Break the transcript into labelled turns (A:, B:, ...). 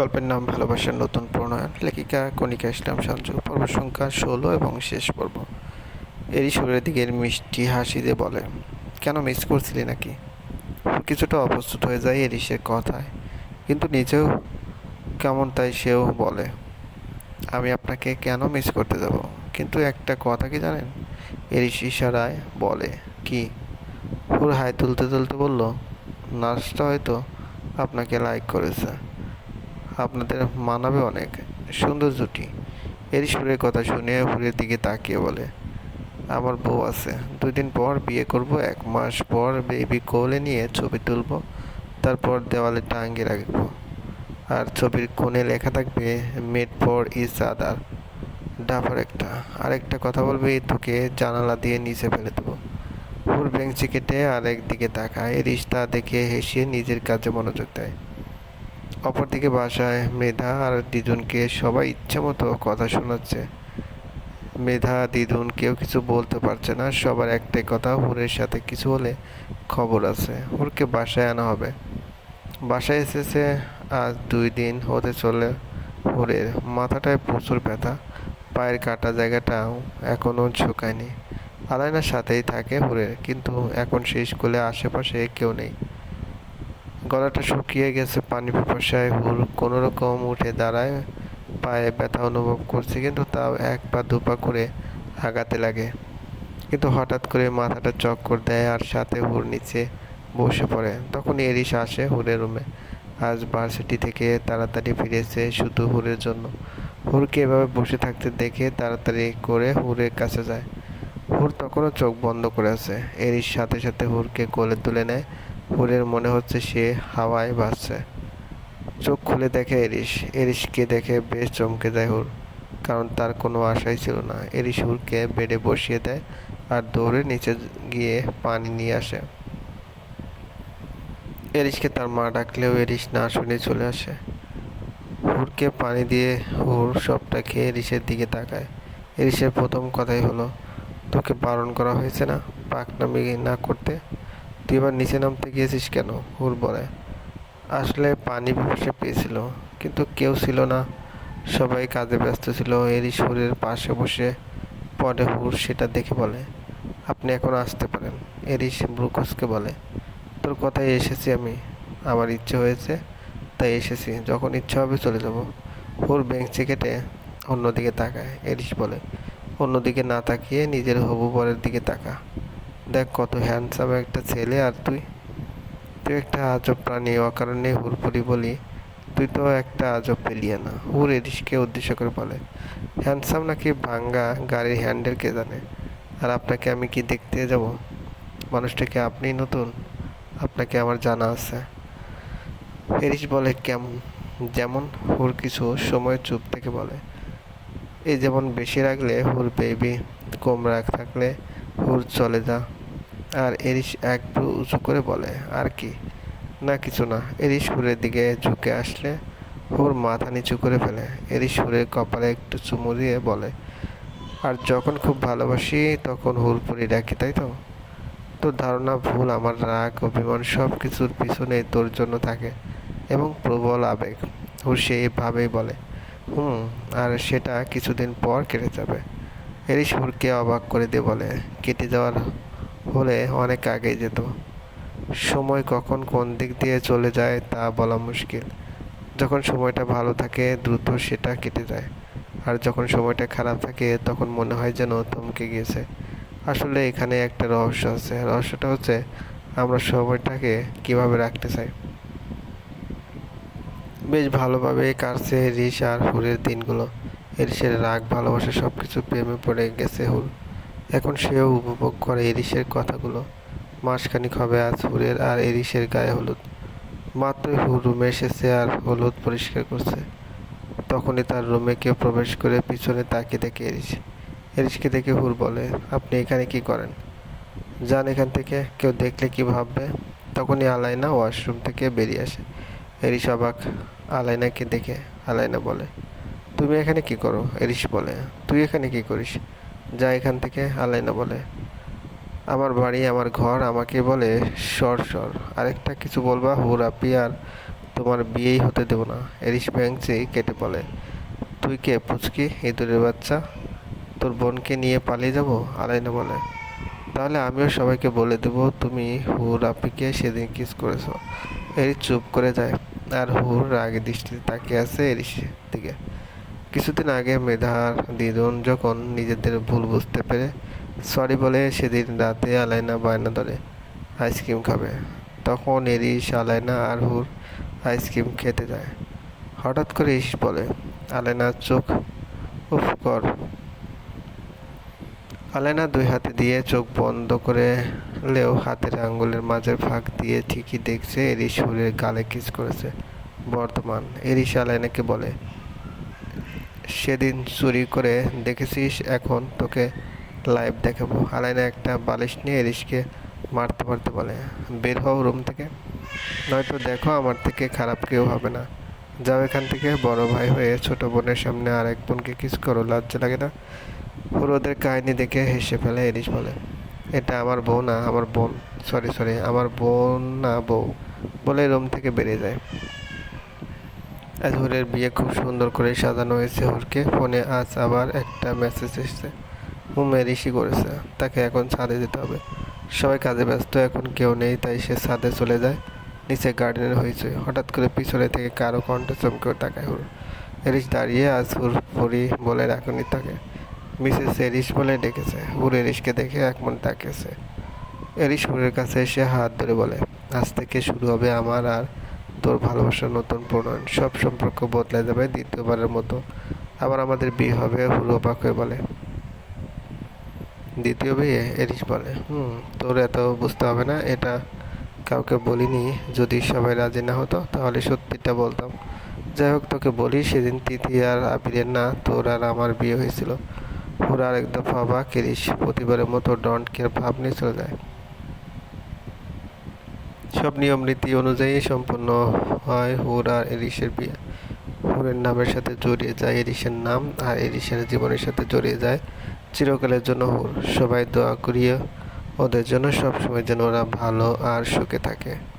A: গল্পের নাম ভালোবাসার নতুন প্রণয়ন। লেখিকা, কণিকা ইসলাম সঞ্জু পর্ব সংখ্যা ষোলো এবং শেষ পর্ব। এরই সুরের দিকের মিষ্টি হাসি দিয়ে বলে, কেন মিস করছিলি নাকি? কিছুটা অপ্রস্তুত হয়ে যায় এরিসের কথায়, কিন্তু নিজেও কেমন তাই সেও বলে, আমি আপনাকে কেন মিস করতে যাব? কিন্তু একটা কথা কি জানেন? এরিস ইশারায় বলে, কি? হুর হাই তুলতে তুলতে বলল, নার্সটা হয়তো আপনাকে লাইক করেছে। আপনাদের মানাবে অনেক। সুন্দর জুটি। এরই সুরের কথা শুনে হুরের দিকে তাকিয়ে বলে, আমার বউ আছে। দুই দিন পর বিয়ে করব, এক মাস পর বেবি কোলে নিয়ে ছবি তুলব, তারপর দেওয়ালে টাঙ্গে রাখব। আর ছবির কোণে লেখা থাকবে made for each other duffer একটা। আর একটা কথা বলবে, তোকে জানালা দিয়ে নিচে ফেলে দেবো। হুর বেঞ্চি কেটে আরেক দিকে তাকায়, রিস্তা দেখে হেসে নিজের কাজে মনোযোগ দেয়। অপরদিকে বাসায় মেধা আর দিদুনকে সবাই ইচ্ছে মতো কথা শোনাচ্ছে। মেধা দিদুন কেউ কিছু বলতে পারছে না, সবার একটাই কথা, হুরের সাথে কিছু হলে খবর আছে। হুরকে বাসায় আনা হবে। বাসায় এসেছে, আজ দুই দিন হতে চলে হুরের মাথাটায় প্রচুর ব্যথা। পায়ের কাটা জায়গাটাও এখনও ঝুঁকায়নি। আলাইনার সাথেই থাকে হুরের, কিন্তু এখন সেই স্কুলে আশেপাশে কেউ নেই। গলাটা শুকিয়ে গেছে, পানি পিপাসায় হুর কোনো রকম উঠে দাঁড়ায়, পায়ে ব্যথা অনুভব করছে, কিন্তু তাও এক পা, দু পা করে আগাতে লাগে। কিন্তু হঠাৎ করে মাথাটা চক্কর দেয় আর সাথে হুর নিচে বসে পড়ে। তখন এরিস আসে হুরের রুমে। আজ ভার্সিটি থেকে তাড়াতাড়ি ফিরেছে শুধু হুরের জন্য। হুরকে এভাবে বসে থাকতে দেখে তাড়াতাড়ি করে হুরের কাছে যায়। হুর তখনও চোখ বন্ধ করে আছে। এরিস সাথে সাথে হুরকে কোলে তুলে নেয়। হুরের মনে হচ্ছে সে হাওয়ায় ভাসছে। চোখ খুলে দেখে এরিস এরিসকে দেখে বেশ চমকে যায় হুর, কারণ তার কোনো আশাই ছিল না। এরিস হুরকে বেডে বসিয়ে দেয় আর দৌড়ে নিচে গিয়ে পানি নিয়ে আসে। এরিসকে তার মা ডাকলেও এরিস না শুনে চলে আসে। হুরকে পানি দিয়ে হুর সবটা খেয়ে এরিসের দিকে তাকায়। এরিসের প্রথম কথাই হলো, তোকে বারণ করা হয়েছে না পাকনামি না করতে? তুই এবার নিচে নামতে গিয়েছিস কেন? বলে। আসলে পানি বসে পেয়েছিল, কিন্তু কেউ ছিল না। সবাই কাজে ব্যস্ত ছিল, এরই সুরের পাশে বসে। পরে হুর সেটা দেখে বলে, আপনি এখন আসতে পারেন। এরিস ব্রুকসকে বলে, তোর কথায় এসেছি আমি। আমার ইচ্ছে হয়েছে, তাই এসেছি। যখন ইচ্ছা হবে চলে যাব। হুর বেঞ্চে কেটে অন্যদিকে তাকায়। এরিস বলে, অন্যদিকে না তাকিয়ে নিজের হবু বরের দিকে তাকা। দেখ কত হ্যান্ডসাম একটা ছেলে আর তুই। তুই একটা আজব প্রাণী, অকারণে হুরপুরি বলি। তুই তো একটা আজব পেলিয়ে না হুর এরিসকে উদ্দেশ্য করে বলে হ্যান্ডসাম নাকি ভাঙ্গা গাড়ির হ্যান্ডেল কে জানে? আর আপনাকে আমি কি দেখতে যাব? মানুষটাকে আপনি নতুন? আপনাকে আমার জানা আছে। এরিস বলে, কেমন? যেমন? হুর কিছু সময় চুপ থেকে বলে, এই যেমন বেশি রাখলে হুর বেবি কম রাখ থাকলে হুর চলে যা। আর এরিস এক ভ্রু উঁচু করে বলে, আর কি? না, কিছু না। এরিস হুরের দিকে ঝুঁকে আসলে হুর মাথা নিচু করে ফেলে। এরিস হুরের কপালে একটু চুমু দিয়ে বলে, আর যখন খুব ভালোবাসি, তখন হুরপুরি ডাকি, তাই তো? তোর ধারণা ভুল, আমার রাগ, অভিমান সব কিছুর পিছনে তোর জন্য থাকে এবং প্রবল আবেগ। হুর সেইভাবেই বলে, হুম, আর সেটা কিছুদিন পর কেটে যাবে। এরিস হুরকে অবাক করে দিয়ে বলে, কেটে যাওয়ার হলে অনেক আগেই যেত। সময় কখন কোন দিক দিয়ে চলে যায় তা বলা মুশকিল। যখন সময়টা ভালো থাকে, দ্রুত সেটা কেটে যায়। আর যখন সময়টা খারাপ থাকে, তখন মনে হয় যেন থমকে গিয়েছে। আসলে এখানে একটা রহস্য আছে। রহস্যটা হচ্ছে, আমরা সময়টাকে কীভাবে রাখতে চাই? বেশ ভালোভাবে কাটছে রিস আর হুরের দিনগুলো। এরিসের রাগ, ভালোবাসা সব কিছু প্রেমে পড়ে গেছে হুর। এখন সেও উপভোগ করে এরিসের কথাগুলো। মাসখানিক হবে আজ হুরের, আর এরিসের গায়ে হলুদ। মাত্রই হুর রুমে এসেছে আর হলুদ পরিষ্কার করছে। তখনই তার রুমে কেউ প্রবেশ করে পিছনে তাকিয়ে দেখে এরিস এরিসকে দেখে হুর বলে, আপনি এখানে কি করেন? যান এখান থেকে, কেউ দেখলে কি ভাববে? তখনই আলাইনা ওয়াশরুম থেকে বেরিয়ে আসে। এরিস অবাক, আলাইনাকে দেখে আলাইনা বলে, তুমি এখানে কি করো? এরিস বলে, তুই এখানে কি করিস? যা এখান থেকে আলাইনা বলে। আমার বাড়ি, আমার ঘর, আমাকে বলে, সর সর। আরেকটা কিছু বলবা? হুর আপি আর তোমার বিয়েই হতে দেবো না। এরিস ব্যাংচে কেটে বলে, তুই কে, পুচকি? ইঁদুরের বাচ্চা? তোর বোনকে নিয়ে পালিয়ে যাব? আলাইনা বলে, তাহলে আমিও সবাইকে বলে দেবো, তুমি হুর আপিকে সেদিন কিস করেছ। এরিস চুপ করে যায়, আর হুর রাগে দৃষ্টিতে তাকিয়ে আছে এরিসের দিকে। কিছুদিন আগে মেধার দিদুন যখন নিজেদের ভুল বুঝতে পেরে সরি বলে সেদিন রাতে আলাইনা বায়না ধরে আইসক্রিম খাবে। তখন এরিস আলাইনা আর হুর আইসক্রিম খেতে যায়। হঠাৎ করে ইস বলে, আলাইনার চোখ, উফ, কর। আলাইনা দুই হাতে দিয়ে চোখ বন্ধ করে লেও হাতের আঙ্গুলের মাঝের ফাঁক দিয়ে ঠিকই দেখছে এরিস হুরের গালে কিস করেছে। বর্তমান এরিস আলাইনাকে বলে সেদিন চুরি করে দেখেছিস, এখন তোকে লাইভ দেখাবো। আলাইনা একটা বালিশ নিয়ে এরিসকে মারতে মারতে বলে, বের হও রুম থেকে। নয়তো দেখো আমার থেকে খারাপ কেউ হবে না। যাও এখান থেকে, বড় ভাই হয়ে ছোট বোনের সামনে আর এক বোনকে কিস করো, লজ্জা লাগে না? পুরোদের কাহিনী দেখে হেসে ফেলে এরিস বলে, এটা আমার বউ না, আমার বোন। সরি সরি, আমার বোন না বউ। বলে রুম থেকে বেরিয়ে যায়। আজ হুরের বিয়ে খুব সুন্দর করে সাজানো হয়েছে হুরকে ফোনে আজ আবার একটা মেসেজ এসেছে। হুম ঋষি করেছে, তাকে এখন ছাদে যেতে হবে। সবাই কাজে ব্যস্ত, এখন কেউ নেই, তাই সে ছাদে চলে যায়। নিচে গার্ডেনের হয়েছে হঠাৎ করে পিছনে থেকে কারও কণ্ঠ চমকেও তাকায় হুর এরিস দাঁড়িয়ে আজ হুর পরি বলে রাখুনি তাকে। মিসেস এরিস বলে ডেকেছে। হুর এরিসকে দেখে এক মনে তাকিয়েছে। এরিস হুরের কাছে এসে হাত ধরে বলে, আজ থেকে শুরু হবে আমার আর তোর ভালোবাসার নতুন প্রণয়ন সব সম্পর্ক বদলে যাবে দ্বিতীয়বারের মতো। আবার আমাদের বিয়ে হবে হুরু অবাক হয়ে বলে। দ্বিতীয় বিয়ে? এরিস বলে। হুম, তোর এত বুঝতে হবে না, এটা কাউকে বলিনি যদি সবাই রাজি না হতো, তাহলে সত্যিটা বলতাম। যাই হোক, তোকে বলি, সেদিন তিথি আর আবিরের না, তোর আর আমার বিয়ে হয়েছিল। হুর আর এক দফা অবাক এরিস প্রতিবারের মতো ডন্ট কেয়ার ভাব নিয়ে চলে যায়। সব নিয়ম নীতি অনুযায়ী সম্পন্ন হয় হুর আর এরিসের বিয়ে। হুরের নামের সাথে জড়িয়ে যায় এরিসের নাম আর এরিসের জীবনের সাথে জড়িয়ে যায় চিরকালের জন্য হুর। সবাই দোয়া করিয়ে ওদের জন্য সবসময় যেন ওরা ভালো আর সুখে থাকে।